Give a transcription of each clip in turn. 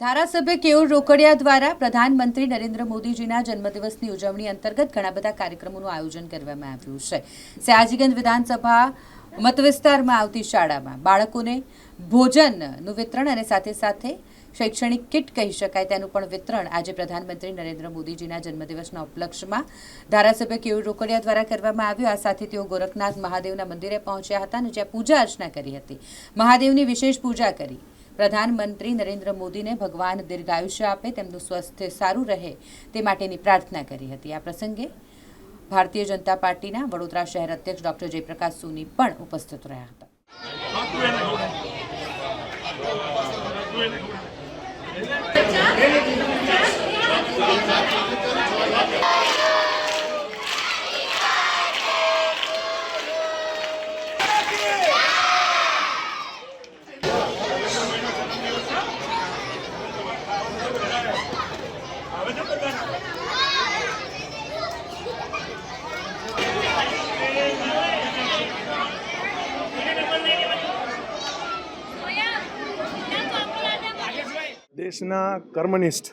ધારાસભ્ય કેયુર રોકડિયા દ્વારા પ્રધાનમંત્રી નરેન્દ્ર મોદીજીના જન્મદિવસની ઉજવણી અંતર્ગત ઘણા બધા કાર્યક્રમોનું આયોજન કરવામાં આવ્યું છે. સયાજીગંજ વિધાનસભા મતવિસ્તારમાં આવતી શાળામાં બાળકોને ભોજનનું વિતરણ અને સાથે સાથે શૈક્ષણિક કિટ કહી શકાય તેનું પણ વિતરણ આજે પ્રધાનમંત્રી નરેન્દ્ર મોદીજીના જન્મદિવસના ઉપલક્ષમાં ધારાસભ્ય કેયુર રોકડિયા દ્વારા કરવામાં આવ્યું. આ સાથે તેઓ ગોરખનાથ મહાદેવના મંદિરે પહોંચ્યા હતા અને જ્યાં પૂજા અર્ચના કરી હતી. મહાદેવની વિશેષ પૂજા કરી. પ્રધાનમંત્રી નરેન્દ્ર મોદીને ભગવાન દીર્ઘાયુષ્ય આપે, તેમનું સ્વાસ્થ્ય સારું રહે તે માટેની પ્રાર્થના કરી હતી. આ પ્રસંગે ભારતીય જનતા પાર્ટીના વડોદરા શહેર અધ્યક્ષ ડોક્ટર જયપ્રકાશ સોની પણ ઉપસ્થિત રહ્યા હતા. દેશના કર્મનિષ્ઠ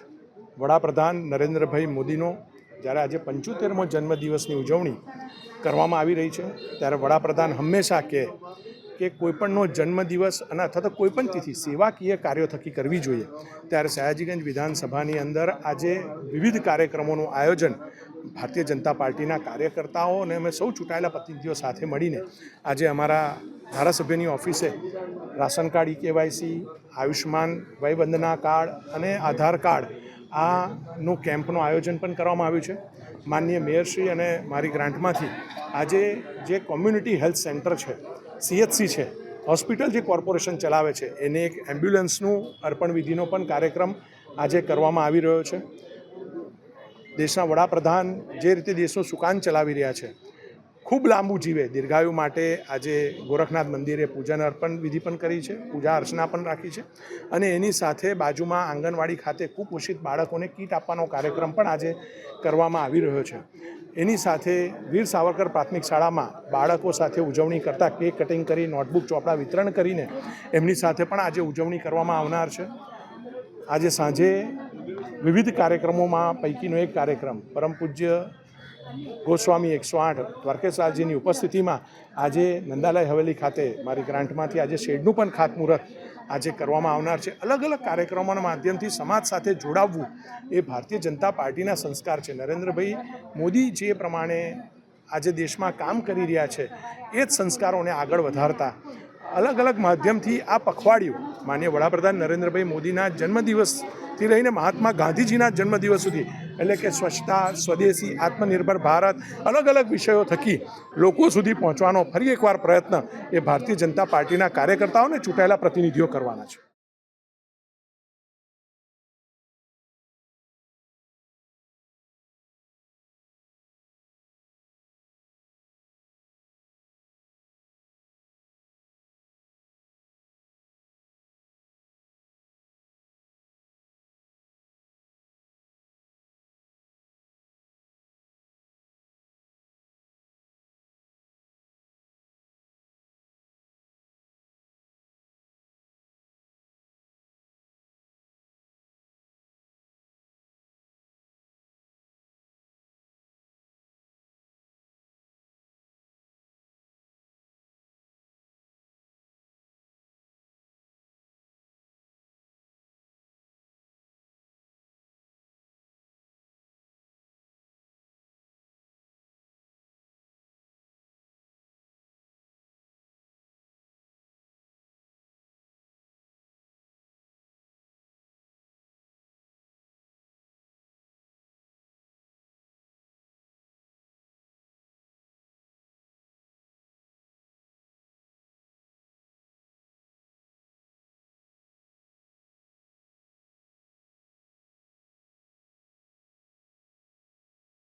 વડાપ્રધાન નરેન્દ્રભાઈ મોદીનો જ્યારે આજે પંચોતેરમો જન્મદિવસની ઉજવણી કરવામાં આવી રહી છે, ત્યારે વડાપ્રધાન હંમેશા કહે કે કોઈપણનો જન્મદિવસ અને અથવા તો કોઈપણ તિથિ સેવાકીય કાર્યો થકી કરવી જોઈએ. ત્યારે સયાજીગંજ વિધાનસભાની અંદર આજે વિવિધ કાર્યક્રમોનું આયોજન ભારતીય જનતા પાર્ટીના કાર્યકર્તાઓ અને અમે સૌ ચૂંટાયેલા પ્રતિનિધિઓ સાથે મળીને આજે અમારા ધારાસભ્યની ઓફિસે રાશન કાર્ડ, ઈ કેવાયસી આયુષ્માન વયવંદના કાર્ડ અને આધાર કાર્ડ આનું કેમ્પનું આયોજન પણ કરવામાં આવ્યું છે. માનનીય મેયરશ્રી અને મારી ગ્રાન્ટમાંથી આજે જે કોમ્યુનિટી હેલ્થ સેન્ટર છે સીએચસી છે. હોસ્પિટલ જે કોર્પોરેશન ચલાવે છે, એને એક એમ્બ્યુલન્સનું અર્પણ વિધિનો પણ કાર્યક્રમ આજે કરવામાં આવી રહ્યો છે. દેશના વડાપ્રધાન જે રીતે દેશનું સુકાન ચલાવી રહ્યા છે ખૂબ લાંબુ જીવે. દીર્ઘાયુ માટે આજે ગોરખનાથ મંદિરે પૂજન અર્પણ વિધિ પણ કરી છે, પૂજા અર્ચના પણ રાખી છે અને એની સાથે બાજુમાં આંગણવાડી ખાતે કુપોષિત બાળકોને કીટ આપવાનો કાર્યક્રમ પણ આજે કરવામાં આવી રહ્યો છે. એની સાથે વીર સાવરકર પ્રાથમિક શાળામાં બાળકો સાથે ઉજવણી કરતાં કેક કટિંગ કરી, નોટબુક ચોપડા વિતરણ કરીને એમની સાથે પણ આજે ઉજવણી કરવામાં આવનાર છે. આજે સાંજે વિવિધ કાર્યક્રમોમાં પૈકીનો એક કાર્યક્રમ, પરમ પૂજ્ય ગોસ્વામી એકસો આઠ દ્વારકેશરાજજીની ઉપસ્થિતિમાં આજે નંદાલય હવેલી ખાતે મારી ગ્રાન્ટમાંથી આજે શેડનું પણ ખાતમુહૂર્ત આજે કરવામાં આવનાર છે. અલગ અલગ કાર્યક્રમોના માધ્યમથી સમાજ સાથે જોડાવવું એ ભારતીય જનતા પાર્ટીના સંસ્કાર છે. નરેન્દ્રભાઈ મોદી જે પ્રમાણે આજે દેશમાં કામ કરી રહ્યા છે એ જ સંસ્કારોને આગળ વધારતા અલગ અલગ માધ્યમથી આ પખવાડિયું માન્ય વડાપ્રધાન નરેન્દ્રભાઈ મોદીના જન્મદિવસથી લઈને મહાત્મા ગાંધીજીના જન્મદિવસ સુધી એટલે કે સ્વચ્છતા, સ્વદેશી આત્મનિર્ભર ભારત, અલગ અલગ વિષયો થકી લોકો સુધી પહોંચવાનો ફરી એકવાર પ્રયત્ન એ ભારતીય જનતા પાર્ટીના કાર્યકર્તાઓને ચૂંટાયેલા પ્રતિનિધિઓ કરવાના છે.